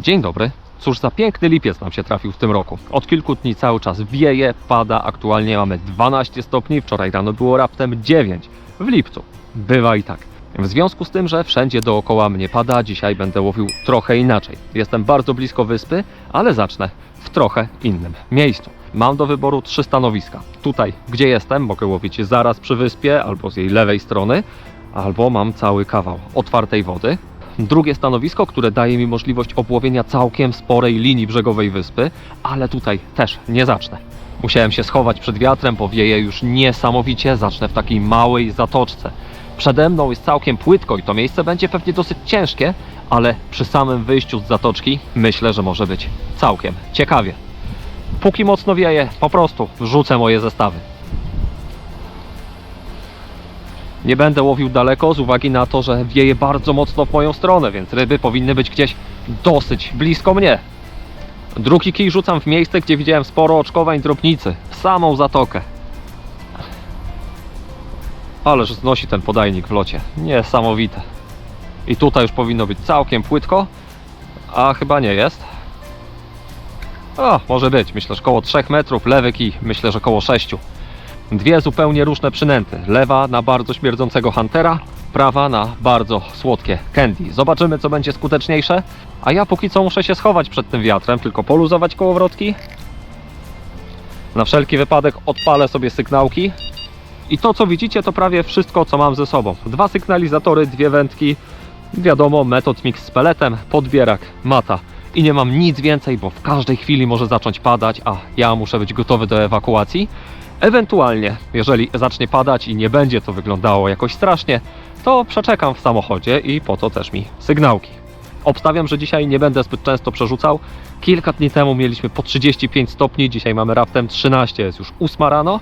Dzień dobry. Cóż za piękny lipiec nam się trafił w tym roku. Od kilku dni cały czas wieje, pada, aktualnie mamy 12 stopni, wczoraj rano było raptem 9. W lipcu. Bywa i tak. W związku z tym, że wszędzie dookoła mnie pada, dzisiaj będę łowił trochę inaczej. Jestem bardzo blisko wyspy, ale zacznę w trochę innym miejscu. Mam do wyboru trzy stanowiska. Tutaj, gdzie jestem, mogę łowić zaraz przy wyspie albo z jej lewej strony, albo mam cały kawał otwartej wody. Drugie stanowisko, które daje mi możliwość obłowienia całkiem sporej linii brzegowej wyspy, ale tutaj też nie zacznę. Musiałem się schować przed wiatrem, bo wieje już niesamowicie. Zacznę w takiej małej zatoczce. Przede mną jest całkiem płytko i to miejsce będzie pewnie dosyć ciężkie, ale przy samym wyjściu z zatoczki myślę, że może być całkiem ciekawie. Póki mocno wieje, po prostu wrzucę moje zestawy. Nie będę łowił daleko z uwagi na to, że wieje bardzo mocno w moją stronę, więc ryby powinny być gdzieś dosyć blisko mnie. Drugi kij rzucam w miejsce, gdzie widziałem sporo oczkowań drobnicy, w samą zatokę. Ależ znosi ten podajnik w locie. Niesamowite. I tutaj już powinno być całkiem płytko, a chyba nie jest. O, może być. Myślę, że koło 3 metrów, lewy kij, myślę, że koło 6. Dwie zupełnie różne przynęty. Lewa na bardzo śmierdzącego Huntera, prawa na bardzo słodkie Candy. Zobaczymy, co będzie skuteczniejsze. A ja póki co muszę się schować przed tym wiatrem, tylko poluzować kołowrotki. Na wszelki wypadek odpalę sobie sygnałki. I to, co widzicie, to prawie wszystko, co mam ze sobą. Dwa sygnalizatory, dwie wędki, wiadomo, metod mix z peletem, podbierak, mata. I nie mam nic więcej, bo w każdej chwili może zacząć padać, a ja muszę być gotowy do ewakuacji. Ewentualnie, jeżeli zacznie padać i nie będzie to wyglądało jakoś strasznie, to przeczekam w samochodzie i po to też mi sygnałki. Obstawiam, że dzisiaj nie będę zbyt często przerzucał. Kilka dni temu mieliśmy po 35 stopni, dzisiaj mamy raptem 13, jest już 8 rano.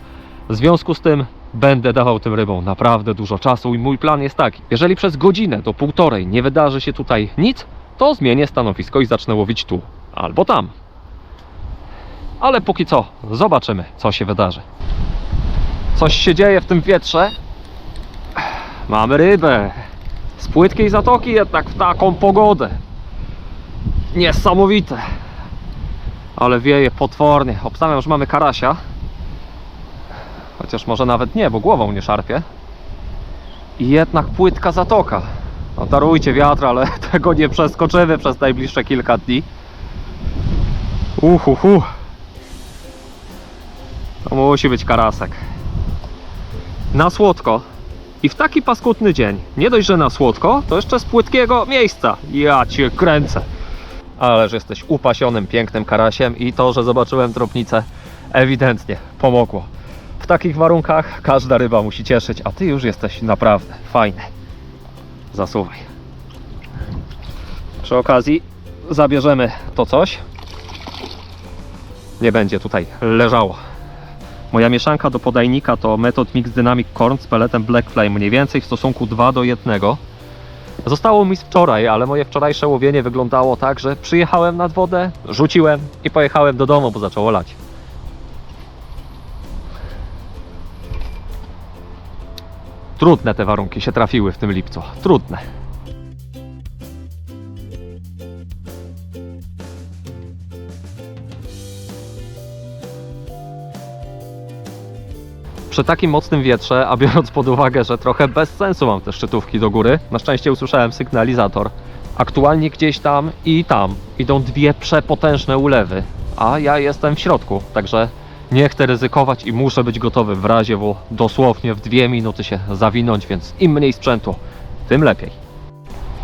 W związku z tym będę dawał tym rybom naprawdę dużo czasu i mój plan jest taki. Jeżeli przez godzinę do półtorej nie wydarzy się tutaj nic, to zmienię stanowisko i zacznę łowić tu albo tam. Ale póki co zobaczymy, co się wydarzy. Coś się dzieje w tym wietrze. Mamy rybę. Z płytkiej zatoki jednak w taką pogodę. Niesamowite. Ale wieje potwornie. Obstawiam, że mamy karasia. Chociaż może nawet nie, bo głową nie szarpie. I jednak płytka zatoka. No darujcie wiatr, ale tego nie przeskoczymy przez najbliższe kilka dni. Uhuhu. To musi być karasek. Na słodko. I w taki paskudny dzień. Nie dość, że na słodko, to jeszcze z płytkiego miejsca. Ja cię kręcę. Ależ jesteś upasionym, pięknym karasiem i to, że zobaczyłem drobnicę, ewidentnie pomogło. W takich warunkach każda ryba musi cieszyć, a ty już jesteś naprawdę fajny. Zasuwaj. Przy okazji zabierzemy to coś. Nie będzie tutaj leżało. Moja mieszanka do podajnika to Method Mix Dynamic Corn z peletem Black Flame, mniej więcej w stosunku 2 do 1. Zostało mi z wczoraj, ale moje wczorajsze łowienie wyglądało tak, że przyjechałem nad wodę, rzuciłem i pojechałem do domu, bo zaczęło lać. Trudne te warunki się trafiły w tym lipcu. Trudne. Przy takim mocnym wietrze, a biorąc pod uwagę, że trochę bez sensu mam te szczytówki do góry, na szczęście usłyszałem sygnalizator. Aktualnie gdzieś tam i tam idą dwie przepotężne ulewy, a ja jestem w środku, także nie chcę ryzykować i muszę być gotowy w razie, bo dosłownie w dwie minuty się zawinąć, więc im mniej sprzętu, tym lepiej.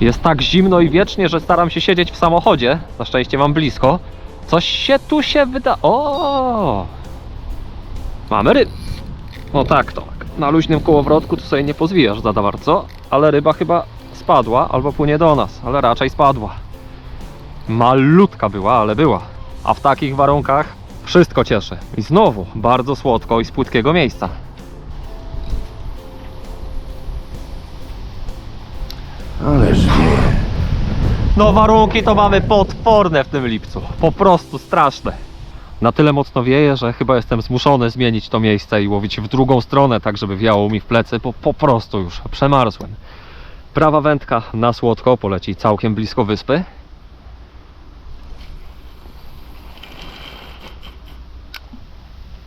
Jest tak zimno i wiecznie, że staram się siedzieć w samochodzie. Na szczęście mam blisko. Coś się tu się wyda. O! Mamy ryb. No tak, to na luźnym kołowrotku tu sobie nie pozwijasz za bardzo, ale ryba chyba spadła albo płynie do nas, ale raczej spadła. Malutka była, ale była. A w takich warunkach wszystko cieszy. I znowu bardzo słodko i z płytkiego miejsca. Ależ nie. No warunki to mamy potworne w tym lipcu. Po prostu straszne na tyle mocno wieje, że chyba jestem zmuszony zmienić to miejsce i łowić w drugą stronę, tak żeby wiało mi w plecy, bo po prostu już przemarzłem. Prawa wędka na słodko poleci całkiem blisko wyspy.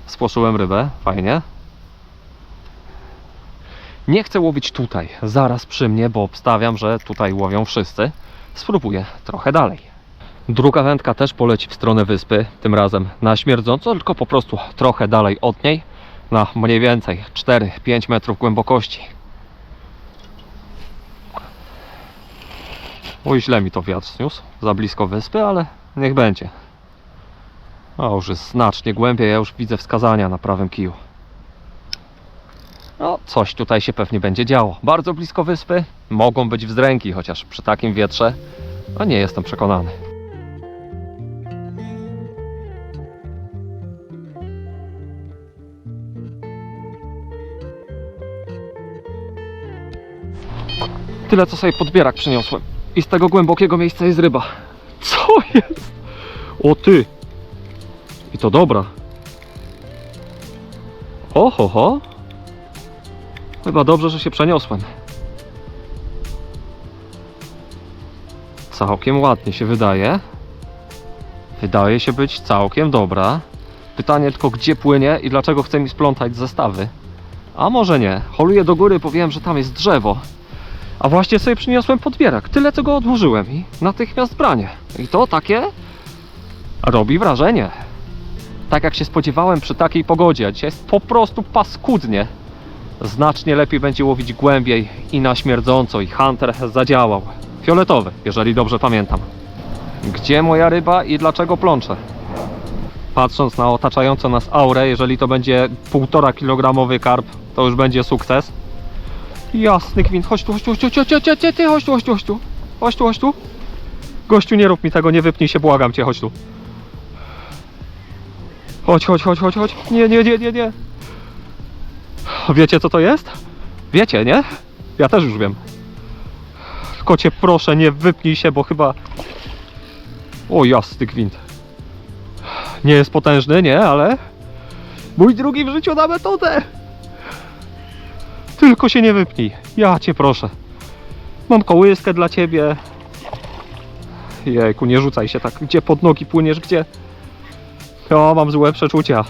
Spłoszyłem rybę, fajnie. Nie chcę łowić tutaj, zaraz przy mnie, bo obstawiam, że tutaj łowią wszyscy. Spróbuję trochę dalej. Druga wędka też poleci w stronę wyspy, tym razem na śmierdząco, tylko po prostu trochę dalej od niej, na mniej więcej 4-5 metrów głębokości. Oj, źle mi to wiatr zniósł, za blisko wyspy, ale niech będzie. O, już jest znacznie głębiej, ja już widzę wskazania na prawym kiju. No, coś tutaj się pewnie będzie działo. Bardzo blisko wyspy, mogą być wzdręki, chociaż przy takim wietrze, a nie jestem przekonany. Tyle co sobie podbierak przyniosłem. I z tego głębokiego miejsca jest ryba. Co jest? O ty! I to dobra. Oho, ho. Chyba dobrze, że się przeniosłem. Całkiem ładnie się wydaje. Wydaje się być całkiem dobra. Pytanie tylko, gdzie płynie i dlaczego chce mi splątać zestawy. A może nie. Holuję do góry, bo wiem, że tam jest drzewo. A właśnie sobie przyniosłem podbierak. Tyle, co go odłożyłem i natychmiast branie. I to takie robi wrażenie. Tak jak się spodziewałem przy takiej pogodzie, a dzisiaj jest po prostu paskudnie. Znacznie lepiej będzie łowić głębiej i na śmierdząco i Hunter zadziałał. Fioletowy, jeżeli dobrze pamiętam. Gdzie moja ryba i dlaczego plączę? Patrząc na otaczającą nas aurę, jeżeli to będzie 1,5 kilogramowy karp, to już będzie sukces. Jasny gwint, chodź tu, chodź tu, chodź tu, chodź tu, chodź tu, chodź tu, chodź tu, chodź tu, chodź tu, chodź tu. Gościu, nie rób mi tego, nie wypnij się, błagam cię, chodź tu. Chodź, chodź, chodź, chodź, chodź. Nie, nie, nie, nie, nie. Wiecie co to jest? Wiecie, nie? Ja też już wiem. Tylko proszę, nie wypnij się, bo chyba... O, jasny gwint. Nie jest potężny, nie, ale... Mój drugi w życiu na metodę. Tylko się nie wypnij. Ja cię proszę. Mam kołyskę dla ciebie. Jejku, nie rzucaj się tak. Gdzie pod nogi płyniesz, gdzie? O, mam złe przeczucia.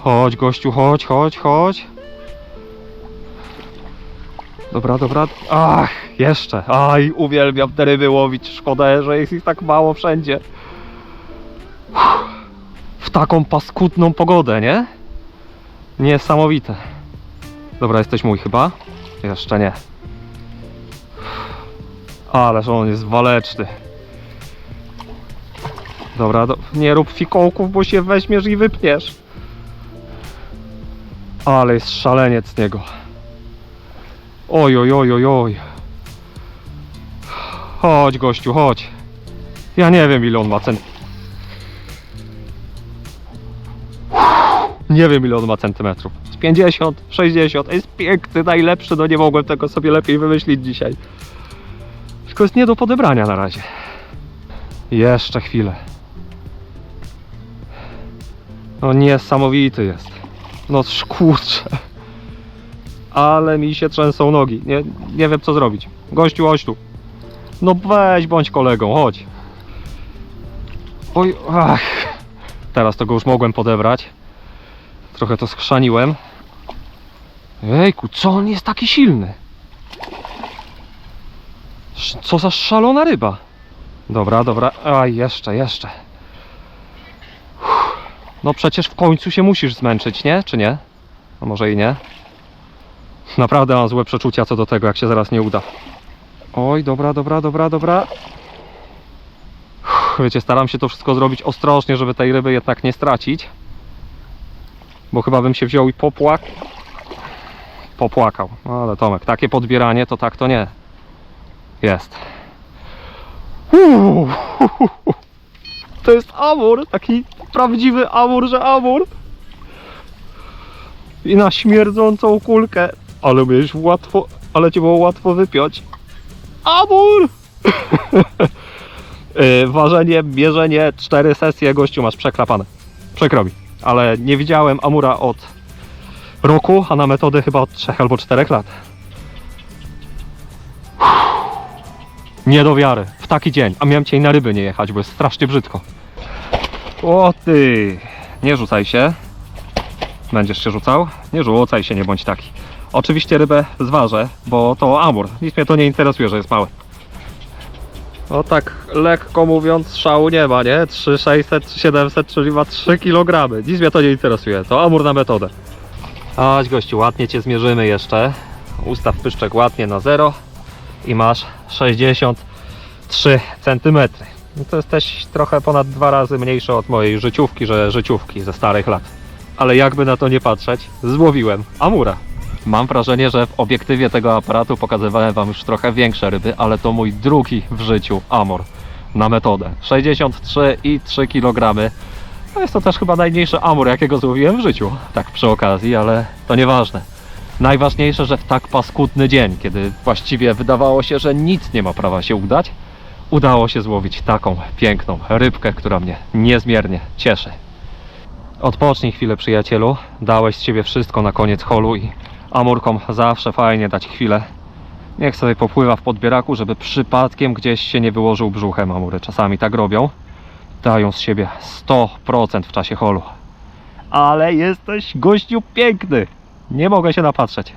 Chodź, gościu, chodź, chodź, chodź. Dobra, dobra. Ach, jeszcze. Aj, uwielbiam te ryby łowić. Szkoda, że jest ich tak mało wszędzie. W taką paskudną pogodę, nie? Niesamowite. Dobra, jesteś mój chyba? Jeszcze nie. Ależ on jest waleczny. Dobra, do... nie rób fikołków, bo się weźmiesz i wypniesz. Ale jest szaleniec z niego. Oj, oj, oj, oj, oj. Chodź, gościu, chodź. Ja nie wiem, ile on ma cent... Nie wiem, ile on ma centymetrów. Z 50, 60. Jest piękny, najlepszy, no nie mogłem tego sobie lepiej wymyślić dzisiaj. Tylko jest nie do podebrania na razie. Jeszcze chwilę. No niesamowity jest. No kurczę. Ale mi się trzęsą nogi. Nie, nie wiem co zrobić. Gościu, chodź. No weź bądź kolegą, chodź. Oj, ach. Teraz to go już mogłem podebrać. Trochę to skrzaniłem. Jejku, co on jest taki silny? Co za szalona ryba. Dobra, dobra. Aj, jeszcze, jeszcze. Uff. No przecież w końcu się musisz zmęczyć, nie? Czy nie? A może i nie? Naprawdę mam złe przeczucia co do tego, jak się zaraz nie uda. Oj, dobra, dobra, dobra, dobra. Uff, Wiecie, staram się to wszystko zrobić ostrożnie, żeby tej ryby jednak nie stracić. Bo chyba bym się wziął i popłak... Popłakał. No ale Tomek, takie podbieranie to tak to nie. Jest. Uuu. To jest amur, taki prawdziwy amur, że amur. I na śmierdzącą kulkę. Ale miałeś łatwo, ale cię było łatwo wypiąć. Amur! Yy, Ważenie, mierzenie, cztery sesje, gościu masz przeklapane. Przykro mi, ale nie widziałem amura od roku, a na metody chyba od 3 albo 4 lat. Nie do wiary, w taki dzień, a miałem dzisiaj na ryby nie jechać, bo jest strasznie brzydko. O ty, nie rzucaj się. Będziesz się rzucał? Nie rzucaj się, nie bądź taki. Oczywiście rybę zważę, bo to amur. Nic mnie to nie interesuje, że jest mały. No tak lekko mówiąc, szału nie ma, nie? 3600, 3700, czyli ma 3 kg. Nic mnie to nie interesuje. To amur na metodę. Chodź gościu, ładnie Cię zmierzymy jeszcze. Ustaw pyszczek ładnie na zero i masz 63 cm. No to jesteś trochę ponad dwa razy mniejszy od mojej życiówki, że życiówki ze starych lat. Ale jakby na to nie patrzeć, złowiłem amura. Mam wrażenie, że w obiektywie tego aparatu pokazywałem Wam już trochę większe ryby, ale to mój drugi w życiu amur na metodę. 63 i 3 kg. No jest to też chyba najmniejszy amur, jakiego złowiłem w życiu. Tak przy okazji, ale to nieważne. Najważniejsze, że w tak paskudny dzień, kiedy właściwie wydawało się, że nic nie ma prawa się udać, udało się złowić taką piękną rybkę, która mnie niezmiernie cieszy. Odpocznij chwilę, przyjacielu. Dałeś z siebie wszystko na koniec holu i amurkom zawsze fajnie dać chwilę. Niech sobie popływa w podbieraku, żeby przypadkiem gdzieś się nie wyłożył brzuchem. Amury czasami tak robią. Dają z siebie 100% w czasie holu. Ale jesteś gościu piękny. Nie mogę się napatrzeć.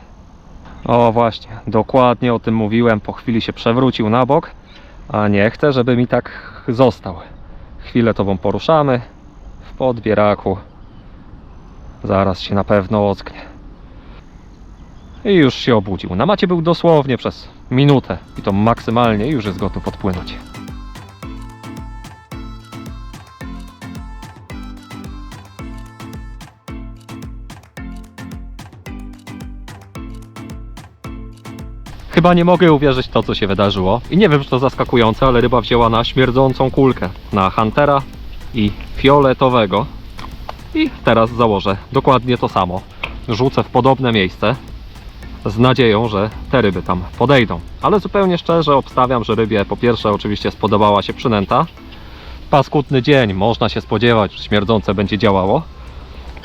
O właśnie, dokładnie o tym mówiłem. Po chwili się przewrócił na bok, a nie chcę, żeby mi tak został. Chwilę tobą poruszamy w podbieraku. Zaraz się na pewno ocknie. I już się obudził. Na macie był dosłownie przez minutę i to maksymalnie już jest gotów odpłynąć. Chyba nie mogę uwierzyć to, co się wydarzyło. I nie wiem, czy to zaskakujące, ale ryba wzięła na śmierdzącą kulkę. Na Huntera i fioletowego. I teraz założę dokładnie to samo. Rzucę w podobne miejsce. Z nadzieją, że te ryby tam podejdą. Ale zupełnie szczerze obstawiam, że rybie po pierwsze oczywiście spodobała się przynęta. Paskudny dzień, można się spodziewać, że śmierdzące będzie działało.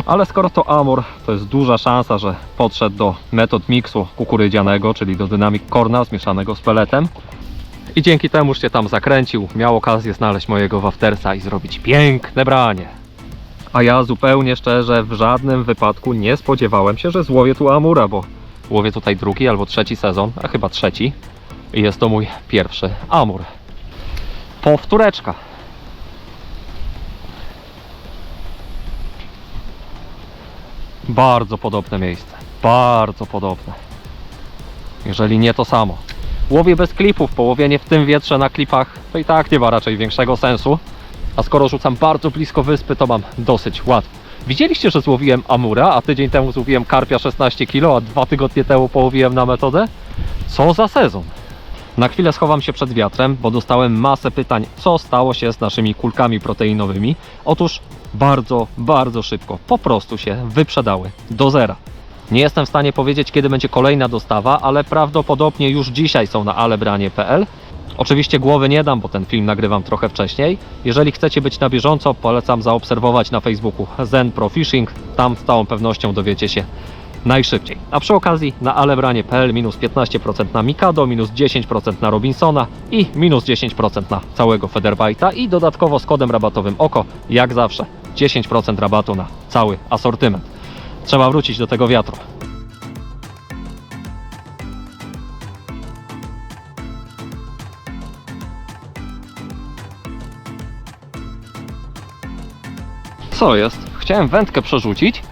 Ale skoro to Amur, to jest duża szansa, że podszedł do metod miksu kukurydzianego, czyli do Dynamic Corna zmieszanego z peletem. I dzięki temu się tam zakręcił, miał okazję znaleźć mojego waftersa i zrobić piękne branie. A ja zupełnie szczerze w żadnym wypadku nie spodziewałem się, że złowię tu Amura, bo łowię tutaj drugi albo trzeci sezon, a chyba trzeci. I jest to mój pierwszy Amur. Powtóreczka. Bardzo podobne miejsce. Bardzo podobne. Jeżeli nie to samo. Łowię bez klipów, połowienie w tym wietrze na klipach to i tak nie ma raczej większego sensu. A skoro rzucam bardzo blisko wyspy, to mam dosyć łatwo. Widzieliście, że złowiłem amura, a tydzień temu złowiłem karpia 16 kg, a dwa tygodnie temu połowiłem na metodę? Co za sezon! Na chwilę schowam się przed wiatrem, bo dostałem masę pytań, co stało się z naszymi kulkami proteinowymi. Otóż bardzo, bardzo szybko po prostu się wyprzedały do zera. Nie jestem w stanie powiedzieć, kiedy będzie kolejna dostawa, ale prawdopodobnie już dzisiaj są na alebranie.pl. Oczywiście głowy nie dam, bo ten film nagrywam trochę wcześniej. Jeżeli chcecie być na bieżąco, polecam zaobserwować na Facebooku Zen Pro Fishing. Tam z całą pewnością dowiecie się najszybciej. A przy okazji na alebranie.pl minus 15% na Mikado, minus 10% na Robinsona i minus 10% na całego Federbite'a i dodatkowo z kodem rabatowym OKO, jak zawsze, 10% rabatu na cały asortyment. Trzeba wrócić do tego wiatru. Co jest? Chciałem wędkę przerzucić,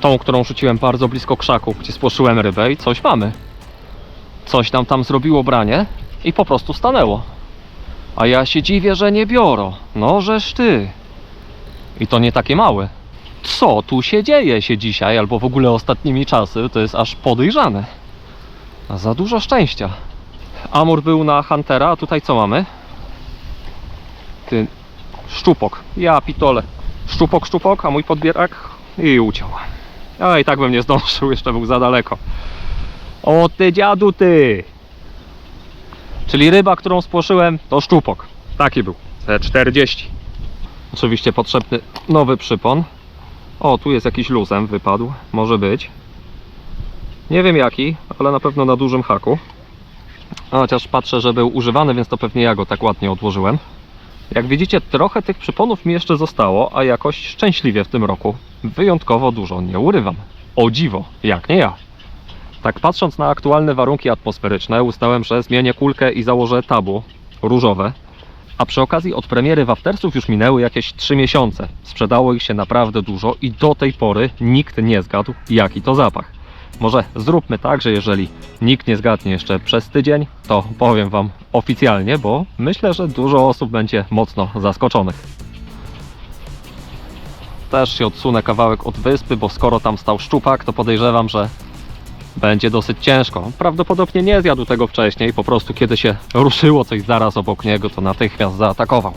tą, którą rzuciłem bardzo blisko krzaku, gdzie spłoszyłem rybę i coś mamy. Coś nam tam zrobiło branie i po prostu stanęło. A ja się dziwię, że nie biorą. No żeż ty. I to nie takie małe. Co tu się dzieje się dzisiaj, albo w ogóle ostatnimi czasy, to jest aż podejrzane. A za dużo szczęścia. Amur był na Huntera, a tutaj co mamy? Ty, szczupok. Ja pitole. Szczupok, szczupok, a mój podbierak i uciął. A i tak bym nie zdążył, jeszcze był za daleko. O ty dziadu ty! Czyli ryba, którą spłoszyłem, to szczupok. Taki był. C40. Oczywiście potrzebny nowy przypon. O, tu jest jakiś luzem, wypadł. Może być. Nie wiem jaki, ale na pewno na dużym haku. Chociaż patrzę, że był używany, więc to pewnie ja go tak ładnie odłożyłem. Jak widzicie, trochę tych przyponów mi jeszcze zostało, a jakoś szczęśliwie w tym roku. Wyjątkowo dużo, nie urywam. O dziwo, jak nie ja. Tak patrząc na aktualne warunki atmosferyczne, ustałem, że zmienię kulkę i założę tabu różowe. A przy okazji od premiery Waftersów już minęły jakieś 3 miesiące. Sprzedało ich się naprawdę dużo i do tej pory nikt nie zgadł, jaki to zapach. Może zróbmy tak, że jeżeli nikt nie zgadnie jeszcze przez tydzień, to powiem Wam oficjalnie, bo myślę, że dużo osób będzie mocno zaskoczonych. Też się odsunę kawałek od wyspy, bo skoro tam stał szczupak, to podejrzewam, że będzie dosyć ciężko. Prawdopodobnie nie zjadł tego wcześniej, po prostu kiedy się ruszyło coś zaraz obok niego, to natychmiast zaatakował.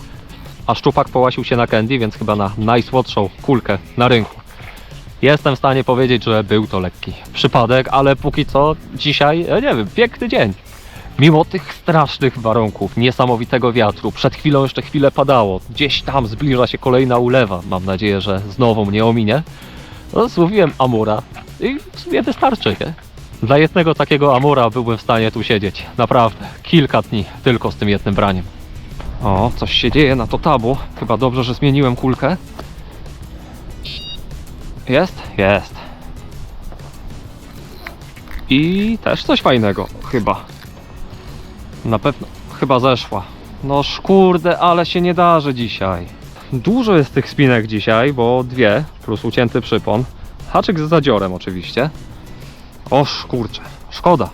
A szczupak połasił się na candy, więc chyba na najsłodszą kulkę na rynku. Jestem w stanie powiedzieć, że był to lekki przypadek, ale póki co dzisiaj, ja nie wiem, piękny dzień. Mimo tych strasznych warunków, niesamowitego wiatru, przed chwilą jeszcze chwilę padało, gdzieś tam zbliża się kolejna ulewa, mam nadzieję, że znowu mnie ominie. No, złowiłem amura i w sumie wystarczy, nie? Dla jednego takiego amura byłbym w stanie tu siedzieć, naprawdę, kilka dni tylko z tym jednym braniem. O, coś się dzieje na to tabu, chyba dobrze, że zmieniłem kulkę. Jest? Jest. I też coś fajnego, chyba. Na pewno, chyba zeszła. No kurde, ale się nie darzy dzisiaj. Dużo jest tych spinek dzisiaj, bo dwie, plus ucięty przypon. Haczyk z zadziorem oczywiście. Oż kurczę, szkoda.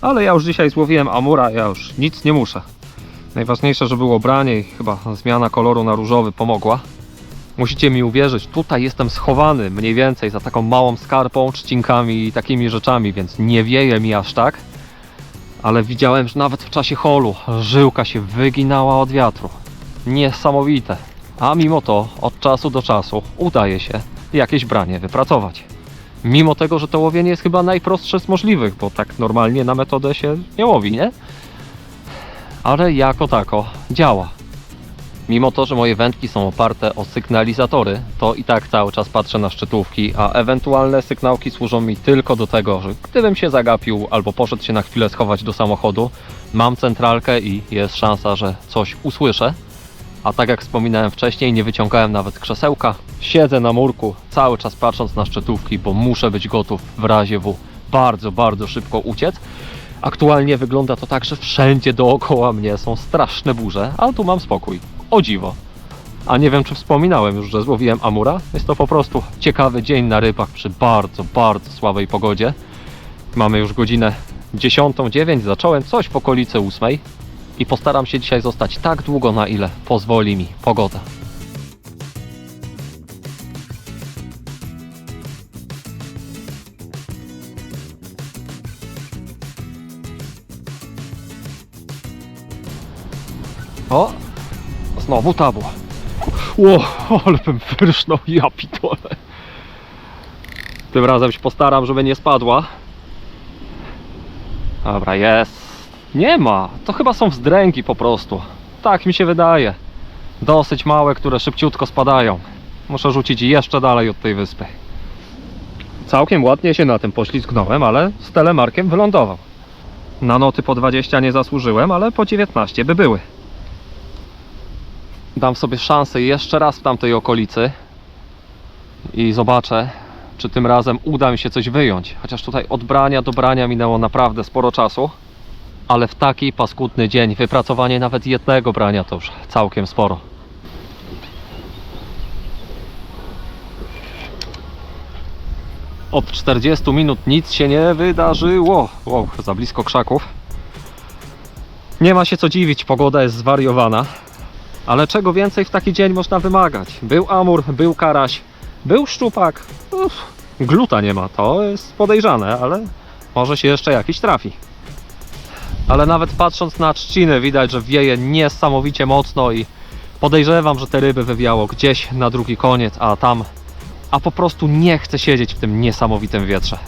Ale ja już dzisiaj złowiłem amura, ja już nic nie muszę. Najważniejsze, że było branie i chyba zmiana koloru na różowy pomogła. Musicie mi uwierzyć, tutaj jestem schowany mniej więcej za taką małą skarpą, trzcinkami i takimi rzeczami, więc nie wieje mi aż tak. Ale widziałem, że nawet w czasie holu żyłka się wyginała od wiatru. Niesamowite. A mimo to od czasu do czasu udaje się jakieś branie wypracować. Mimo tego, że to łowienie jest chyba najprostsze z możliwych, bo tak normalnie na metodę się nie łowi, nie? Ale jako tako działa. Mimo to, że moje wędki są oparte o sygnalizatory, to i tak cały czas patrzę na szczytówki, a ewentualne sygnałki służą mi tylko do tego, że gdybym się zagapił albo poszedł się na chwilę schować do samochodu, mam centralkę i jest szansa, że coś usłyszę. A tak jak wspominałem wcześniej, nie wyciągałem nawet krzesełka. Siedzę na murku, cały czas patrząc na szczytówki, bo muszę być gotów w razie W bardzo, bardzo szybko uciec. Aktualnie wygląda to tak, że wszędzie dookoła mnie są straszne burze, ale tu mam spokój. O dziwo. A nie wiem, czy wspominałem już, że złowiłem amura. Jest to po prostu ciekawy dzień na rybach przy bardzo, bardzo słabej pogodzie. Mamy już godzinę 10.09, zacząłem coś w okolicy 8 i postaram się dzisiaj zostać tak długo, na ile pozwoli mi pogoda. O! Znowu tabu. Ło, ale bym wyrżnął, ja pitole. Tym razem się postaram, żeby nie spadła. Dobra, jest. Nie ma. To chyba są wzdręgi po prostu. Tak mi się wydaje. Dosyć małe, które szybciutko spadają. Muszę rzucić jeszcze dalej od tej wyspy. Całkiem ładnie się na tym poślizgnąłem, ale z telemarkiem wylądował. Na noty po 20 nie zasłużyłem, ale po 19 by były. Dam sobie szansę jeszcze raz w tamtej okolicy i zobaczę, czy tym razem uda mi się coś wyjąć. Chociaż tutaj od brania do brania minęło naprawdę sporo czasu. Ale w taki paskudny dzień wypracowanie nawet jednego brania to już całkiem sporo. Od 40 minut nic się nie wydarzyło. Wow, za blisko krzaków. Nie ma się co dziwić, pogoda jest zwariowana. Ale czego więcej w taki dzień można wymagać? Był amur, był karaś, był szczupak. Uff, gluta nie ma, to jest podejrzane, ale może się jeszcze jakiś trafi. Ale nawet patrząc na trzciny widać, że wieje niesamowicie mocno i podejrzewam, że te ryby wywiało gdzieś na drugi koniec, a tam, a po prostu nie chce siedzieć w tym niesamowitym wietrze.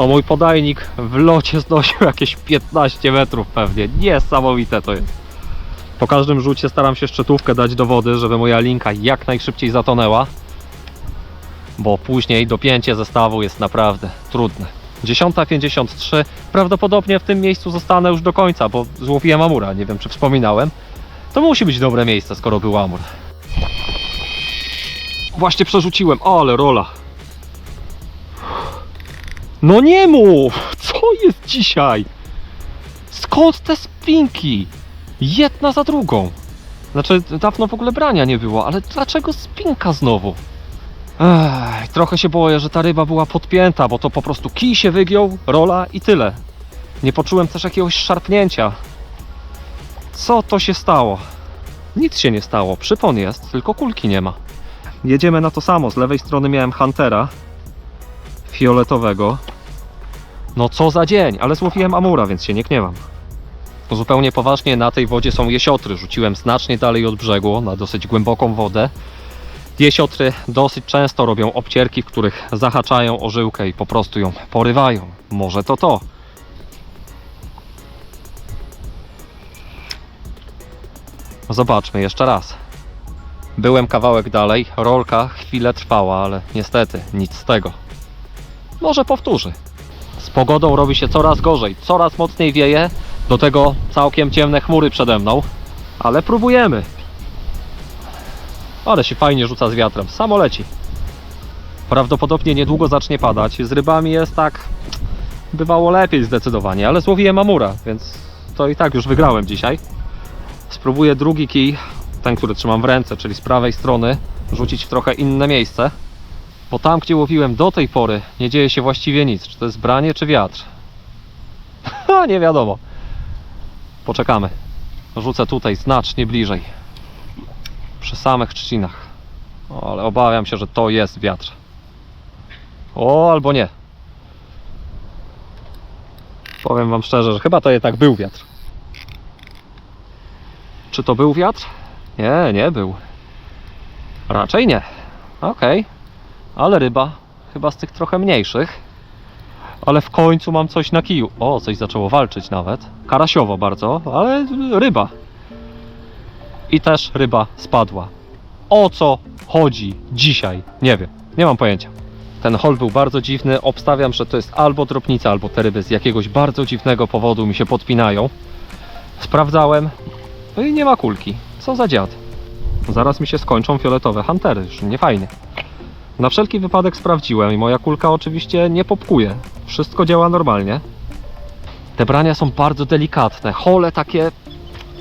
O, mój podajnik w locie znosił jakieś 15 metrów pewnie. Niesamowite to jest. Po każdym rzucie staram się szczytówkę dać do wody, żeby moja linka jak najszybciej zatonęła. Bo później dopięcie zestawu jest naprawdę trudne. 10.53. Prawdopodobnie w tym miejscu zostanę już do końca, bo złowiłem amura. Nie wiem, czy wspominałem. To musi być dobre miejsce, skoro był amur. Właśnie przerzuciłem, O, ale rola. No nie mów! Co jest dzisiaj? Skąd te spinki? Jedna za drugą. Znaczy, dawno w ogóle brania nie było, ale dlaczego spinka znowu? Ech, trochę się boję, że ta ryba była podpięta, bo to po prostu kij się wygiął, rola i tyle. Nie poczułem też jakiegoś szarpnięcia. Co to się stało? Nic się nie stało, przypon jest, tylko kulki nie ma. Jedziemy na to samo, z lewej strony miałem Huntera fioletowego. No co za dzień, ale złowiłem amura, więc się nie gniewam. Zupełnie poważnie na tej wodzie są jesiotry. Rzuciłem znacznie dalej od brzegu, na dosyć głęboką wodę. Jesiotry dosyć często robią obcierki, w których zahaczają o żyłkę i po prostu ją porywają. Może to to. Zobaczmy jeszcze raz. Byłem kawałek dalej, rolka chwilę trwała, ale niestety nic z tego. Może powtórzy. Z pogodą robi się coraz gorzej, coraz mocniej wieje, do tego całkiem ciemne chmury przede mną, ale próbujemy. Ale się fajnie rzuca z wiatrem, samo leci. Prawdopodobnie niedługo zacznie padać. Z rybami jest tak. Bywało lepiej zdecydowanie, ale złowiłem amura, więc to i tak już wygrałem dzisiaj. Spróbuję drugi kij, ten, który trzymam w ręce, czyli z prawej strony, rzucić w trochę inne miejsce. Bo tam, gdzie łowiłem do tej pory, nie dzieje się właściwie nic. Czy to jest branie, czy wiatr? Nie wiadomo. Poczekamy. Rzucę tutaj znacznie bliżej. Przy samych trzcinach. O, ale obawiam się, że to jest wiatr. O, albo nie. Powiem wam szczerze, że chyba to jednak był wiatr. Czy to był wiatr? Nie, nie był. Raczej nie. Okej. Ale ryba, chyba z tych trochę mniejszych. Ale w końcu mam coś na kiju. O, coś zaczęło walczyć nawet. Karasiowo bardzo, ale ryba. I też ryba spadła. O co chodzi dzisiaj? Nie wiem, nie mam pojęcia. Ten hol był bardzo dziwny. Obstawiam, że to jest albo dropnica, albo te ryby z jakiegoś bardzo dziwnego powodu mi się podpinają. Sprawdzałem. No i nie ma kulki. Co za dziad. Zaraz mi się skończą fioletowe huntery. Już nie fajnie. Na wszelki wypadek sprawdziłem i moja kulka oczywiście nie popkuje. Wszystko działa normalnie. Te brania są bardzo delikatne. Hole takie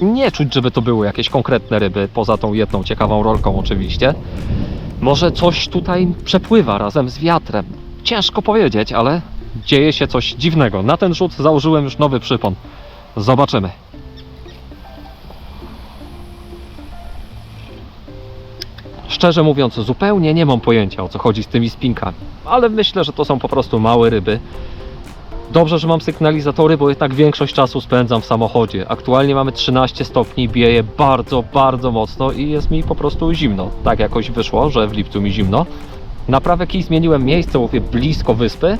nie czuć, żeby to były jakieś konkretne ryby, poza tą jedną ciekawą rolką oczywiście. Może coś tutaj przepływa razem z wiatrem. Ciężko powiedzieć, ale dzieje się coś dziwnego. Na ten rzut założyłem już nowy przypon. Zobaczymy. Szczerze mówiąc, zupełnie nie mam pojęcia o co chodzi z tymi spinkami, ale myślę, że to są po prostu małe ryby. Dobrze, że mam sygnalizatory, bo jednak większość czasu spędzam w samochodzie. Aktualnie mamy 13 stopni, bieje bardzo, bardzo mocno i jest mi po prostu zimno. Tak jakoś wyszło, że w lipcu mi zimno. Na prawe kij zmieniłem miejsce, łowię blisko wyspy.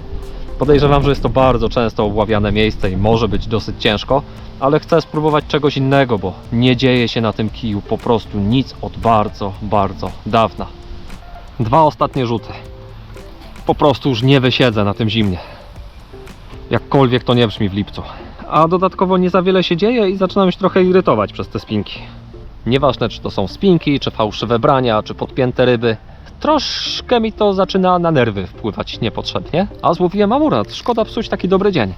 Podejrzewam, że jest to bardzo często obławiane miejsce i może być dosyć ciężko, ale chcę spróbować czegoś innego, bo nie dzieje się na tym kiju po prostu nic od bardzo, bardzo dawna. Dwa ostatnie rzuty. Po prostu już nie wysiedzę na tym zimnie. Jakkolwiek to nie brzmi w lipcu. A dodatkowo nie za wiele się dzieje i zaczynam się trochę irytować przez te spinki. Nieważne, czy to są spinki, czy fałszywe brania, czy podpięte ryby. Troszkę mi to zaczyna na nerwy wpływać niepotrzebnie. A złowiłem amurat. Szkoda psuć taki dobry dzień.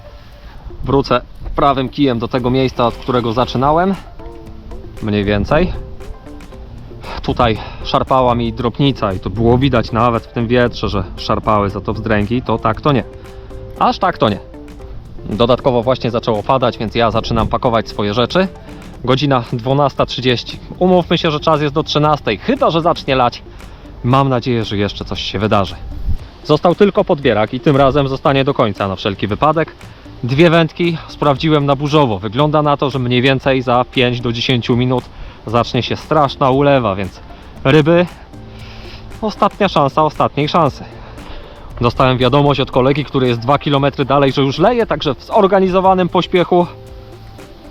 Wrócę prawym kijem do tego miejsca, od którego zaczynałem. Mniej więcej. Tutaj szarpała mi drobnica i to było widać nawet w tym wietrze, że szarpały za to wzdręgi. To tak to nie. Aż tak to nie. Dodatkowo właśnie zaczęło padać, więc ja zaczynam pakować swoje rzeczy. Godzina 12.30. Umówmy się, że czas jest do 13.00, chyba że zacznie lać. Mam nadzieję, że jeszcze coś się wydarzy. Został tylko podbierak i tym razem zostanie do końca na wszelki wypadek. Dwie wędki sprawdziłem na burzowo. Wygląda na to, że mniej więcej za 5 do 10 minut zacznie się straszna ulewa, więc ryby ostatnia szansa ostatniej szansy. Dostałem wiadomość od kolegi, który jest 2 km dalej, że już leje, także w zorganizowanym pośpiechu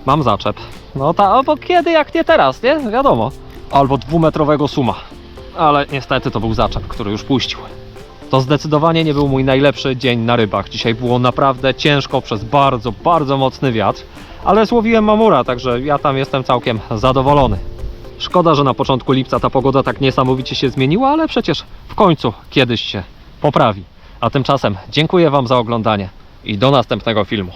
mam zaczep. No ta, albo kiedy, jak nie teraz, nie? Wiadomo. Albo dwumetrowego suma. Ale niestety to był zaczep, który już puścił. To zdecydowanie nie był mój najlepszy dzień na rybach. Dzisiaj było naprawdę ciężko przez bardzo, bardzo mocny wiatr, ale złowiłem mamura, także ja tam jestem całkiem zadowolony. Szkoda, że na początku lipca ta pogoda tak niesamowicie się zmieniła, ale przecież w końcu kiedyś się poprawi. A tymczasem dziękuję Wam za oglądanie i do następnego filmu.